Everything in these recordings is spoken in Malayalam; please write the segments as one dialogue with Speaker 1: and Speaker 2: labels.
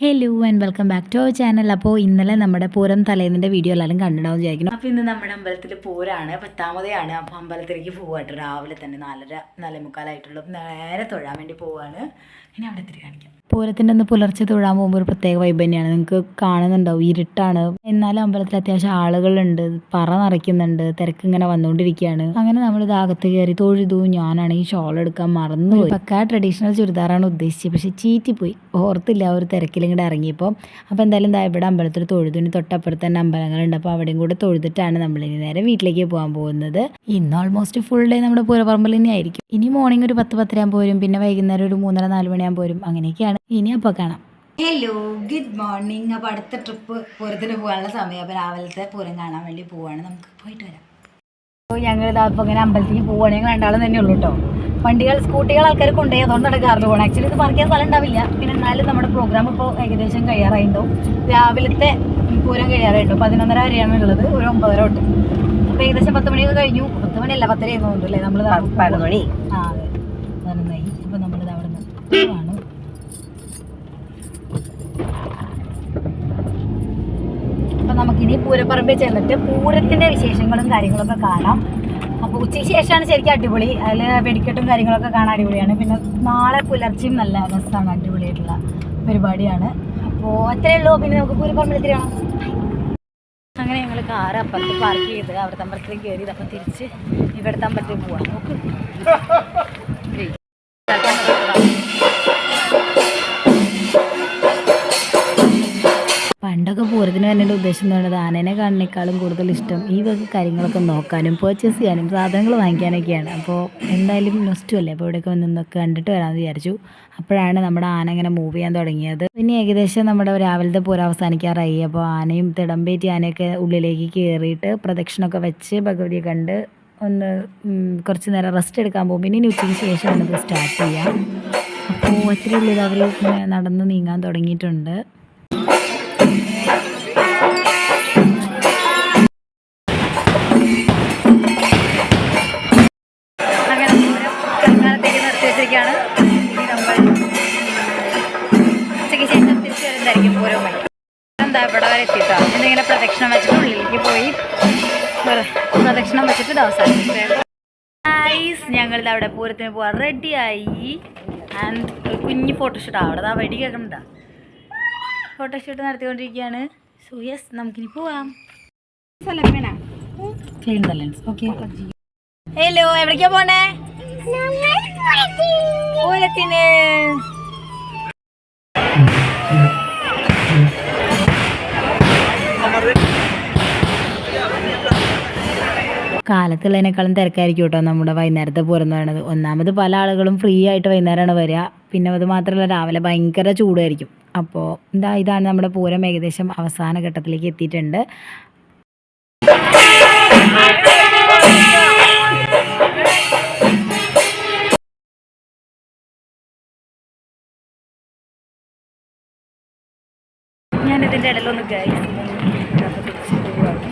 Speaker 1: Hello and welcome back to our channel അപ്പോൾ ഇന്നലെ നമ്മുടെ പൂരം തലേന്നിന്റെ വീഡിയോ എല്ലാവരും കണ്ടിട്ടുണ്ടാവും വിചാരിക്കുന്നു. അപ്പോൾ ഇന്ന് നമ്മുടെ അമ്പലത്തിൽ പൂരാണ്. പത്താമതെയാണ്. അപ്പോൾ അമ്പലത്തിലേക്ക് പോവാട്ടോ. രാവിലെ തന്നെ നാലര നാലേ മുക്കാലായിട്ടുള്ളൂ നേരെ തൊഴാൻ വേണ്ടി പോവാണ്. ഇനി അവിടെ തിരി കാണിക്കാം. പൂരത്തിന്റെ ഒന്ന് പുലർച്ചെ തൊഴാൻ പോകുമ്പോൾ ഒരു പ്രത്യേക വൈബ് തന്നെയാണ്. നിങ്ങൾക്ക് കാണുന്നുണ്ടാവും. ഇരുട്ടാണ്. എന്നാലും അമ്പലത്തിൽ അത്യാവശ്യം ആളുകളുണ്ട്. പറ നിറയ്ക്കുന്നുണ്ട്. തിരക്ക് ഇങ്ങനെ വന്നുകൊണ്ടിരിക്കുകയാണ്. അങ്ങനെ നമ്മൾ ഇതാകത്ത് കയറി തൊഴുതു. ഞാനാണെങ്കിൽ ഷോൾ എടുക്കാൻ മറന്നുപോയി. പക്കാ ട്രഡീഷണൽ ചുരിദാറാണ് ഉദ്ദേശിച്ചത്. പക്ഷേ ചീറ്റിപ്പോയി. ഓർത്തില്ല ഒരു തിരക്കിൽ ഇങ്ങോട്ട് ഇറങ്ങിയപ്പോൾ അപ്പോൾ എന്തായാലും ദാ ഇവിടെ അമ്പലത്തിൽ തൊഴുതുനി തൊട്ടപ്പുറത്ത് തന്നെ അമ്പലങ്ങളുണ്ട്. അപ്പോൾ അവിടെയും കൂടെ തൊഴുതിട്ടാണ് നമ്മൾ ഇനി നേരെ വീട്ടിലേക്ക് പോകാൻ പോകുന്നത്. ഇന്ന് ഓൾമോസ്റ്റ് ഫുൾ ഡേ നമ്മുടെ പൂരപ്പറമ്പിൽ തന്നെ ആയിരിക്കും. ഇനി മോർണിംഗ് ഒരു പത്ത് പത്തരയാകുമ്പോൾ പോരും പിന്നെ വൈകുന്നേരം ഒരു മൂന്നര നാല് മണിയാകുമ്പോൾ പോരും അങ്ങനെയൊക്കെയാണ്. ഇനി അപ്പോൾ കാണാം. ഹലോ ഗുഡ് മോർണിംഗ് അപ്പോൾ അടുത്ത ട്രിപ്പ് പൂരത്തിന് പോകാനുള്ള സമയം. അപ്പോൾ രാവിലത്തെ പൂരം കാണാൻ വേണ്ടി പോവാണ്. നമുക്ക് പോയിട്ട് വരാം. ഞങ്ങൾ ഇതാ ഇപ്പോൾ ഇങ്ങനെ അമ്പലത്തിലേക്ക് പോവുകയാണ് ഞങ്ങൾ രണ്ടാളും തന്നെ ഉള്ളൂ കേട്ടോ വണ്ടികൾ സ്കൂട്ടികൾ ആൾക്കാർ കൊണ്ടുപോയി അതുകൊണ്ടാണ് കാറിൽ പോകണം ആക്ച്വലി ഇത് പാർക്ക് ചെയ്യാൻ സ്ഥലം ഉണ്ടാവില്ല. പിന്നെ എന്നാലും നമ്മുടെ പ്രോഗ്രാം ഇപ്പോൾ ഏകദേശം കഴിയാറായിട്ടുണ്ടാവും രാവിലത്തെ പൂരം കഴിയാറായിട്ടുണ്ടാവും പതിനൊന്നര വരെയാണ് ഉള്ളത്. ഒരു ഒമ്പതര തൊട്ട്. അപ്പോൾ ഏകദേശം പത്ത് മണിയൊക്കെ കഴിഞ്ഞു. പത്ത് മണിയല്ല പത്തര തോന്നുന്നു അല്ലേ നമ്മൾ പതിനൊന്ന് മണി. ആ അതെ. പതിനൊന്നായി അപ്പോൾ നമ്മളിത് അവിടെ നിന്ന് നമുക്കിനി പൂരപ്പറമ്പിൽ ചെന്നിട്ട് പൂരത്തിന്റെ വിശേഷങ്ങളും കാര്യങ്ങളൊക്കെ കാണാം. അപ്പോൾ ഉച്ചയ്ക്ക് ശേഷമാണ് ശരിക്കും അടിപൊളി. അതിൽ വെടിക്കെട്ടും കാര്യങ്ങളൊക്കെ കാണാൻ അടിപൊളിയാണ്. പിന്നെ നാളെ പുലർച്ചെയും നല്ല രസമാണ് അടിപൊളിയായിട്ടുള്ള പരിപാടിയാണ്. അപ്പോൾ അത്രയേ ഉള്ളൂ. പിന്നെ നമുക്ക് പൂരപ്പറമ്പിൽ തിരിയണം അങ്ങനെ ഞങ്ങൾ കാറ് അപ്പുറത്ത് പാർക്ക് ചെയ്ത് അവിടുത്തെ അമ്പലത്തിലേക്ക് കയറി അപ്പം തിരിച്ച് ഇവിടുത്തെ അമ്പലത്തിൽ പോവാം. നോക്ക്. പണ്ടൊക്കെ പൂരത്തിന് വരേണ്ട ഉദ്ദേശം എന്ന് പറയുന്നത് ആനേനെ കാണുന്നേക്കാളും കൂടുതൽ ഇഷ്ടം ഈ വക കാര്യങ്ങളൊക്കെ നോക്കാനും പർച്ചേസ് ചെയ്യാനും സാധനങ്ങൾ വാങ്ങിക്കാനൊക്കെയാണ്. അപ്പോൾ എന്തായാലും നെക്സ്റ്റ് അല്ലേ? അപ്പോൾ ഇവിടെയൊക്കെ നിന്നൊക്കെ കണ്ടിട്ട് വരാമെന്ന് വിചാരിച്ചു. അപ്പോഴാണ് നമ്മുടെ ആന ഇങ്ങനെ മൂവ് ചെയ്യാൻ തുടങ്ങിയത്. പിന്നെ ഏകദേശം നമ്മുടെ രാവിലത്തെ പൂരം അവസാനിക്കാറായി. അപ്പോൾ ആനയും തിടമ്പേറ്റി ആനയൊക്കെ ഉള്ളിലേക്ക് കയറിയിട്ട് പ്രദക്ഷിണമൊക്കെ വെച്ച് ഭഗവതിയെ കണ്ട് ഒന്ന് കുറച്ച് നേരം റെസ്റ്റ് എടുക്കാൻ പോകും. പിന്നെ ഇനി ഉച്ചയ്ക്ക് ശേഷം നമുക്ക് സ്റ്റാർട്ട് ചെയ്യാം. അപ്പോൾ ഒത്തിരി ഉള്ളിൽ അവർ നടന്ന് നീങ്ങാൻ തുടങ്ങിയിട്ടുണ്ട്. എന്താ ഇവിടെ വരെ എത്തിയിട്ടോ? എന്നിങ്ങനെ പ്രദക്ഷിണം വെച്ചിട്ട് ഉള്ളിലേക്ക് പോയി. പ്ര- പ്രദക്ഷിണം വെച്ചിട്ട് അവസാനിപ്പിച്ചത് ഐസ് ഞങ്ങളുടെ അവിടെ പൂരത്തിന് പോവാ. റെഡിയായി ആൻഡ് കുഞ്ഞ് ഫോട്ടോഷൂട്ടാണ് അവിടെ ആ വെടി കേൾക്കണ്ട ഫോട്ടോഷൂട്ട് നടത്തിക്കൊണ്ടിരിക്കുകയാണ്. സോ യെസ് നമുക്കിനി പോവാം. ക്ലീൻ ബാലൻസ് ഓക്കെ ഹലോ എവിടേക്കാ പോണേ? പൂരത്തിന് കാലത്തുള്ളതിനേക്കാളും തിരക്കായിരിക്കും കേട്ടോ നമ്മുടെ വൈകുന്നേരത്തെ പൂരം എന്ന് പറയുന്നത്. ഒന്നാമത് പല ആളുകളും ഫ്രീ ആയിട്ട് വൈകുന്നേരമാണ് വരിക. പിന്നെ അത് മാത്രമല്ല രാവിലെ ഭയങ്കര ചൂടായിരിക്കും. അപ്പോൾ ഇതാ ഇതാണ് നമ്മുടെ പൂരം ഏകദേശം അവസാന ഘട്ടത്തിലേക്ക് എത്തിയിട്ടുണ്ട്. ഞാനിതിന്റെ ഇടയിലൊന്ന് ഗൈസ് തിരിച്ച് പോവുകയാണ്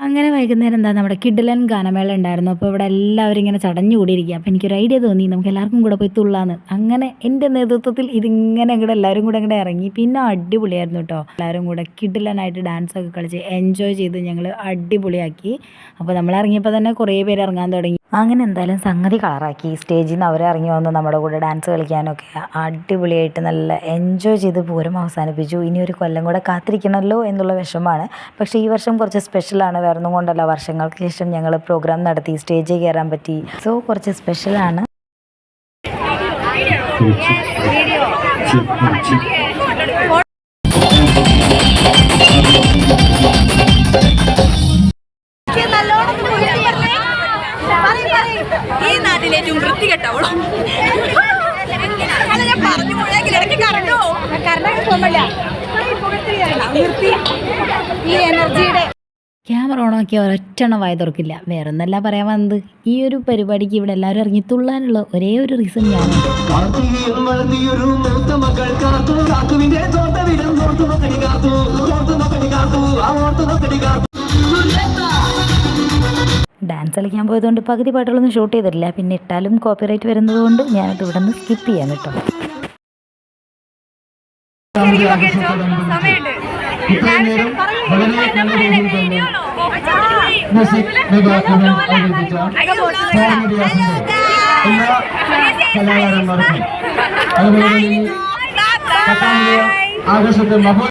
Speaker 1: അങ്ങനെ വൈകുന്നേരം എന്താ നമ്മുടെ കിഡിലൻ ഗാനമേള ഉണ്ടായിരുന്നു അപ്പോൾ ഇവിടെ എല്ലാവരും ഇങ്ങനെ ചടഞ്ഞു കൂടിയിരിക്കുക അപ്പോൾ എനിക്കൊരു ഐഡിയ തോന്നി നമുക്ക് എല്ലാവർക്കും കൂടെ പോയി തുള്ളാന്ന്. അങ്ങനെ എന്റെ നേതൃത്വത്തിൽ ഇതിങ്ങനെ ഇങ്ങോട്ട് എല്ലാവരും കൂടെ ഇങ്ങോട്ട് ഇറങ്ങി. പിന്നെ അടിപൊളിയായിരുന്നു കേട്ടോ. എല്ലാവരും കൂടെ കിഡിലനായിട്ട് ഡാൻസൊക്കെ കളിച്ച് എൻജോയ് ചെയ്ത് ഞങ്ങൾ അടിപൊളിയാക്കി. അപ്പോൾ നമ്മൾ ഇറങ്ങിയപ്പോൾ തന്നെ കുറേ പേര് ഇറങ്ങാൻ തുടങ്ങി. അങ്ങനെ എന്തായാലും സംഗതി കളറാക്കി. സ്റ്റേജിൽ നിന്ന് അവർ ഇറങ്ങി വന്ന് നമ്മുടെ കൂടെ ഡാൻസ് കളിക്കാനൊക്കെ അടിപൊളിയായിട്ട് നല്ല എൻജോയ് ചെയ്ത് പൂരം അവസാനിപ്പിച്ചു. ഇനി ഒരു കൊല്ലം കൂടെ കാത്തിരിക്കണമല്ലോ എന്നുള്ള വിഷമമാണ്. പക്ഷേ ഈ വർഷം കുറച്ച് സ്പെഷ്യലാണ് വേറെ കൊണ്ടല്ല. വർഷങ്ങൾക്ക് ശേഷം ഞങ്ങൾ പ്രോഗ്രാം നടത്തി. സ്റ്റേജിൽ കയറാൻ പറ്റി. സോ കുറച്ച് സ്പെഷ്യലാണ്
Speaker 2: ഈ നാട്ടിലെ ഏറ്റവും വൃത്തികെട്ടവളും ഞാൻ പറഞ്ഞു പോയെങ്കിൽ ഇടയ്ക്ക് കറണ്ടോ കറണ്ടൊക്കെ പോകുമ്പല്ല നിർത്തി. ഈ എനർജിയുടെ
Speaker 1: ക്യാമറ ഓണാക്കി ഒരൊറ്റെണ്ണം വായ തുറക്കില്ല. വേറെ ഒന്നല്ല പറയാൻ വന്നത്. ഈ ഒരു പരിപാടിക്ക് ഇവിടെ എല്ലാവരും ഇറങ്ങി തുള്ളാനുള്ള ഒരേ ഒരു റീസൺ
Speaker 3: ഞാൻ കാത്തു.
Speaker 1: ഡാൻസ് കളിക്കാൻ പോയതുകൊണ്ട് പകുതി പാട്ടുകളൊന്നും ഷൂട്ട് ചെയ്തിട്ടില്ല. പിന്നെ ഇട്ടാലും കോപ്പിറൈറ്റ് വരുന്നത് കൊണ്ട് ഞാനത് ഇവിടെ നിന്ന് സ്കിപ്പ് ചെയ്യാൻ കേട്ടോ.
Speaker 3: കലാകാരന്മാർക്കും ആഘോഷത്തെ മഹോ